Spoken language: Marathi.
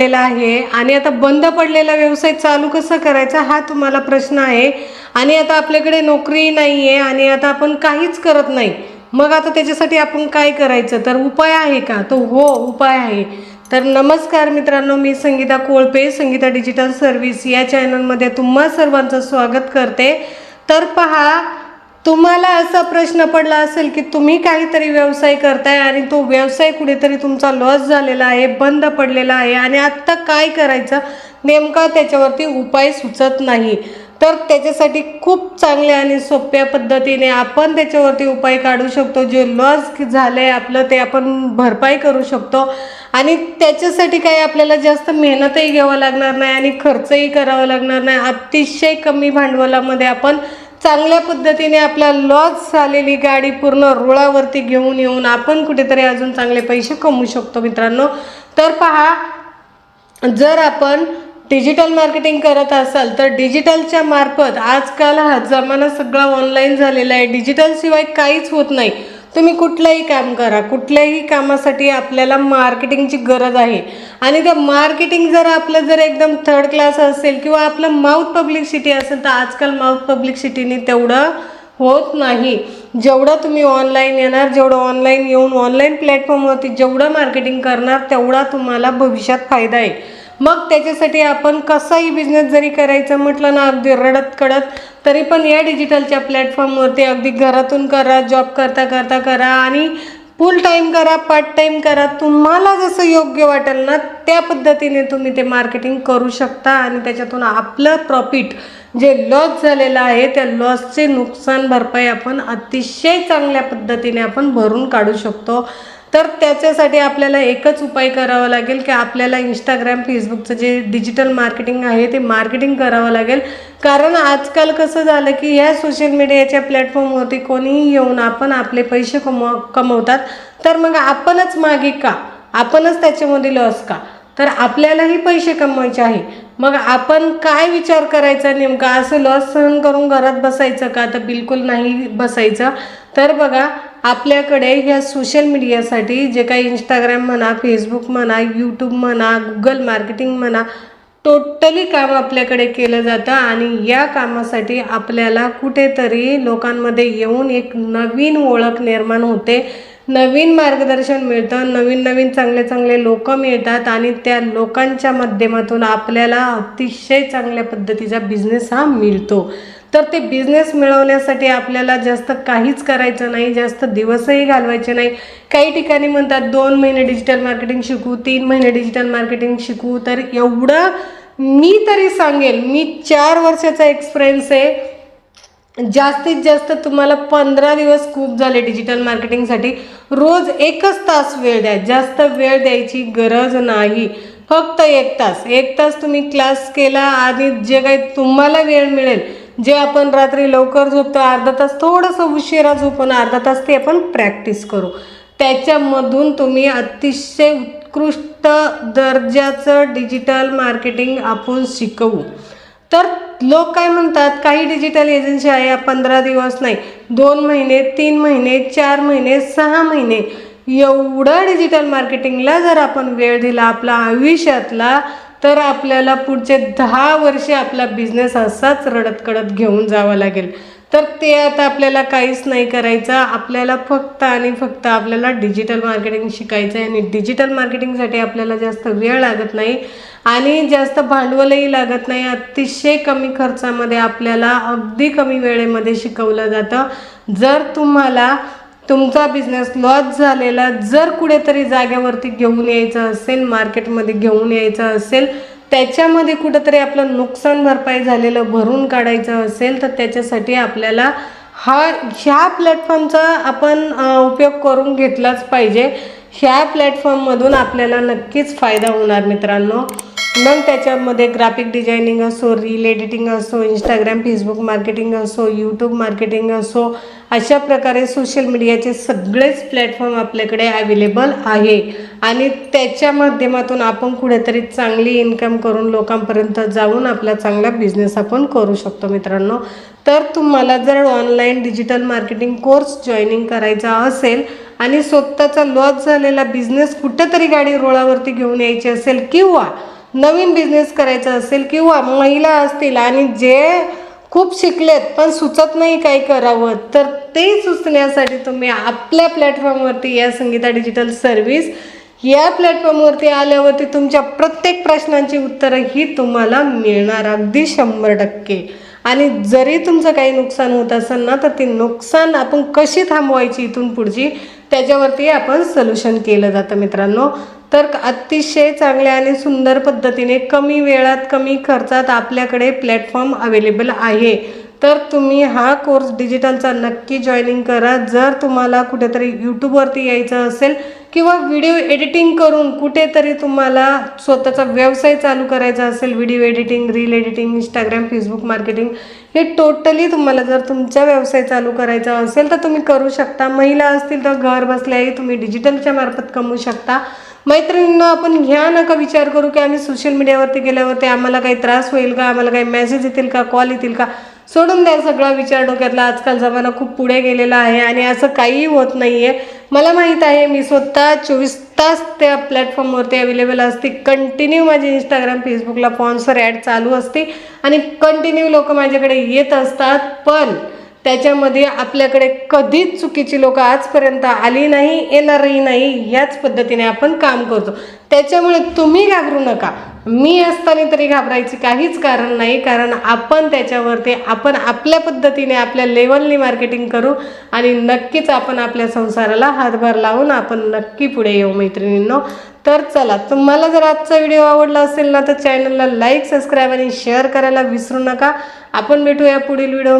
आहे. आणि आता बंद पडलेला व्यवसाय चालू कसा करायचा हा तुम्हाला प्रश्न आहे. आणि आता आपल्याकडे नोकरी नाही आहे आणि आता आपण काहीच करत नाही. मग आता त्याच्यासाठी आपण काय करायचं? तर उपाय आहे का? तो हो उपाय आहे. तर नमस्कार मित्रांनो मी संगीता कोळपे संगीता डिजिटल सर्व्हिस या चॅनलमध्ये तुम्हा सर्वांचं स्वागत करते. तर पहा तुम्हाला असा प्रश्न पडला असेल की तुम्ही काहीतरी व्यवसाय करताय आणि तो व्यवसाय कुठेतरी तुमचा लॉस झालेला आहे बंद पडलेला आहे आणि आत्ता काय करायचं? नेमका त्याच्यावरती उपाय सुचत नाही. तर त्याच्यासाठी खूप चांगल्या आणि सोप्या पद्धतीने आपण त्याच्यावरती उपाय काढू शकतो. जे लॉस झालं आहे आपलं ते आपण भरपाई करू शकतो. आणि त्याच्यासाठी काही आपल्याला जास्त मेहनतही घ्यावं लागणार नाही आणि खर्चही करावा लागणार नाही. अतिशय कमी भांडवलामध्ये आपण चांगल्या पद्धतीने आपल्या लॉस झालेली गाडी पूर्ण रुळावरती घेऊन येऊन आपण कुठेतरी अजून चांगले पैसे कमवू शकतो मित्रांनो. तर पहा जर आपण डिजिटल मार्केटिंग करत असाल तर डिजिटलच्या मार्फत आजकाल हा जमाना सगळा ऑनलाईन झालेला आहे. डिजिटलशिवाय काहीच होत नाही. तुम्ही कुठलंही काम करा. कुठल्याही कामासाठी आपल्याला मार्केटिंगची गरज आहे. आणि त्या मार्केटिंग जर आपलं जर एकदम थर्ड क्लास असेल किंवा आपलं माउथ पब्लिसिटी असेल तर आजकाल माउथ पब्लिसिटीने तेवढं होत नाही. जेवढं तुम्ही ऑनलाईन येणार जेवढं ऑनलाईन येऊन ऑनलाईन प्लॅटफॉर्मवरती जेवढं मार्केटिंग करणार तेवढा तुम्हाला भविष्यात फायदा आहे. मग त्याच्यासाठी आपण कसाही बिझनेस जरी करायचा म्हटलं ना अगदी रडत कडत तरी पण या डिजिटलच्या प्लॅटफॉर्मवरती अगदी घरातून करा जॉब करता करता करा आणि फुल टाईम करा पार्ट टाईम करा. तुम्हाला जसं योग्य वाटेल ना त्या पद्धतीने तुम्ही ते मार्केटिंग करू शकता आणि त्याच्यातून आपलं प्रॉफिट जे लॉस झालेलं आहे त्या लॉसचे नुकसान भरपाई आपण अतिशय चांगल्या पद्धतीने आपण भरून काढू शकतो. तर त्याच्यासाठी आपल्याला एकच उपाय करावा लागेल की आपल्याला इंस्टाग्राम फेसबुकचं जे डिजिटल मार्केटिंग आहे ते मार्केटिंग करावं लागेल. कारण आजकाल कसं झालं की ह्या सोशल मीडियाच्या प्लॅटफॉर्मवरती कोणीही येऊन आपण आपले पैसे कमव कमवतात. तर मग आपणच मागे का? आपणच त्याच्यामध्ये लॉस का? तर आपल्यालाही पैसे कमवायचे आहे. मग आपण काय विचार करायचा नेमका? असं लॉस सहन करून घरात बसायचं का? तर बिलकुल नाही बसायचं. तर बघा आपल्याकडे ह्या सोशल मीडियासाठी जे काही इंस्टाग्राम म्हणा फेसबुक म्हणा यूट्यूब म्हणा गुगल मार्केटिंग म्हणा टोटली काम आपल्याकडे केलं जातं आणि या कामासाठी आपल्याला कुठेतरी लोकांमध्ये येऊन एक नवीन ओळख निर्माण होते. नवीन मार्गदर्शन मिळतं नवीन नवीन चांगले चांगले लोक मिळतात आणि त्या लोकांच्या माध्यमातून आपल्याला अतिशय चांगल्या पद्धतीचा बिझनेस हा मिळतो. तर ते बिझनेस मिळवण्यासाठी आपल्याला जास्त काहीच करायचं नाही जास्त दिवसही घालवायचे नाही. काही ठिकाणी म्हणतात दोन महिने डिजिटल मार्केटिंग शिकू तीन महिने डिजिटल मार्केटिंग शिकू. तर एवढं मी तरी सांगेल मी चार वर्षाचा एक्सपिरियन्स आहे. जास्तीत जास्त तुम्हाला पंधरा दिवस खूप झाले डिजिटल मार्केटिंगसाठी रोज एकच तास वेळ द्या जास्त वेळ द्यायची गरज नाही. फक्त एक तास. एक तास तुम्ही क्लास केला आणि जे काही तुम्हाला वेळ मिळेल जे आपण रात्री लवकर झोपतो अर्धा तास थोडंसं उशिरा झोपून अर्धा तास ते आपण प्रॅक्टिस करू. त्याच्यामधून तुम्ही अतिशय उत्कृष्ट दर्जाचं डिजिटल मार्केटिंग आपण शिकवू. तर लोक काय म्हणतात काही डिजिटल एजन्सी आहे पंधरा दिवस नाही दोन महिने तीन महिने चार महिने सहा महिने. एवढं डिजिटल मार्केटिंगला जर आपण वेळ दिला आपला आयुष्यातला तर आपल्याला पुढचे दहा वर्षे आपला बिझनेस असाच रडत कडत घेऊन जावा लागेल. तर ते आता आपल्याला काहीच नाही करायचं. आपल्याला फक्त आणि फक्त आपल्याला डिजिटल मार्केटिंग शिकायचं आहे आणि डिजिटल मार्केटिंगसाठी आपल्याला जास्त वेळ लागत नाही आणि जास्त भांडवलही लागत नाही. अतिशय कमी खर्चामध्ये आपल्याला अगदी कमी वेळेमध्ये शिकवलं जातं. जर तुम्हाला तुमचा बिझनेस लॉस झालेला जर कुठेतरी जाग्यावरती घेऊन यायचं असेल मार्केटमध्ये घेऊन यायचं असेल त्याच्यामध्ये कुठंतरी आपलं नुकसान भरपाई झालेलं भरून काढायचं असेल तर त्याच्यासाठी आपल्याला हा ह्या प्लॅटफॉर्मचा आपण उपयोग करून घेतलाच पाहिजे. ह्या प्लॅटफॉर्ममधून आपल्याला नक्कीच फायदा होणार मित्रांनो. मग त्याच्यामध्ये ग्राफिक डिझायनिंग असो रील एडिटिंग असो इंस्टाग्राम फेसबुक मार्केटिंग असो यूट्यूब मार्केटिंग असो अशा प्रकारे सोशल मीडियाचे सगळेच प्लॅटफॉर्म आपल्याकडे अवेलेबल आहे. आणि त्याच्या माध्यमातून आपण कुठेतरी चांगली इन्कम करून लोकांपर्यंत जाऊन आपला चांगला बिझनेस आपण करू शकतो मित्रांनो. तर तुम्हाला जर online digital marketing course joining करायचा असेल आणि स्वतःचा लॉस झालेला बिझनेस कुठेतरी गाडी रोळावरती घेऊन यायची असेल किंवा नवीन बिझनेस करायचा असेल किंवा महिला असतील आणि जे खूप शिकलेत पण सुचत नाही काय करावं तर ते सुचण्यासाठी तुम्ही आपल्या प्लॅटफॉर्मवरती या संगीता डिजिटल सर्व्हिस या प्लॅटफॉर्मवरती आल्यावरती तुमच्या प्रत्येक प्रश्नांची उत्तरं ही तुम्हाला मिळणार अगदी शंभर टक्के. आणि जरी तुमचं काही नुकसान होत असेल ना तर ती नुकसान आपण कशी थांबवायची इथून पुढची त्याच्यावरती आपण सोल्युशन केलं जातं मित्रांनो. तर अतिशय चांगल्या आणि सुंदर पद्धतीने कमी वेळात कमी खर्चात आपल्याकडे प्लॅटफॉर्म अवेलेबल आहे. तर तुम्ही हा कोर्स डिजिटलचा नक्की जॉईनिंग करा. जर तुम्हाला कुठेतरी यूट्यूबवरती यायचं असेल किंवा व्हिडिओ एडिटिंग करून कुठेतरी तुम्हाला स्वतःचा व्यवसाय चालू करायचा असेल video editing reel editing Instagram Facebook marketing हे टोटली तुम्हाला जर तुमचा व्यवसाय चालू करायचा असेल तर तुम्ही करू शकता. महिला असतील तर घर बसल्याही तुम्ही डिजिटलच्या मार्फत कमवू शकता. मैत्रिणींना आपण ह्या नका विचार करू की आम्ही सोशल मीडियावरती गेल्यावरती आम्हाला काही त्रास होईल का? आम्हाला काही मेसेज येतील का? कॉल येतील का? सोडून द्या सगळा विचार डोक्यातला. आजकाल जमाना खूप पुढे गेलेला आहे आणि असं काहीही होत नाही आहे मला माहीत आहे मी स्वतः चोवीस तास त्या प्लॅटफॉर्मवरती अवेलेबल असते. कंटिन्यू माझी इंस्टाग्राम फेसबुकला स्पॉन्सर ॲड चालू असते. आणि कंटिन्यू लोक माझ्याकडे येत असतात. पण त्याच्यामध्ये आपल्याकडे कधीच चुकीची लोक आजपर्यंत आली नाही येणारही नाही ह्याच पद्धतीने आपण काम करतो. त्याच्यामुळे तुम्ही घाबरू नका. मी असताना तरी घाबरायची काहीच कारण नाही कारण आपण त्याच्यावरती आपण आपल्या पद्धतीने आपल्या लेवलनी मार्केटिंग करू आणि नक्कीच आपण आपल्या संसाराला हातभार लावून आपण नक्की पुढे येऊ मैत्रिणींनो. तर चला तुम्हाला जर आजचा व्हिडिओ आवडला असेल ना तर चॅनलला लाईक सबस्क्राईब आणि शेअर करायला विसरू नका. आपण भेटूया पुढील व्हिडिओ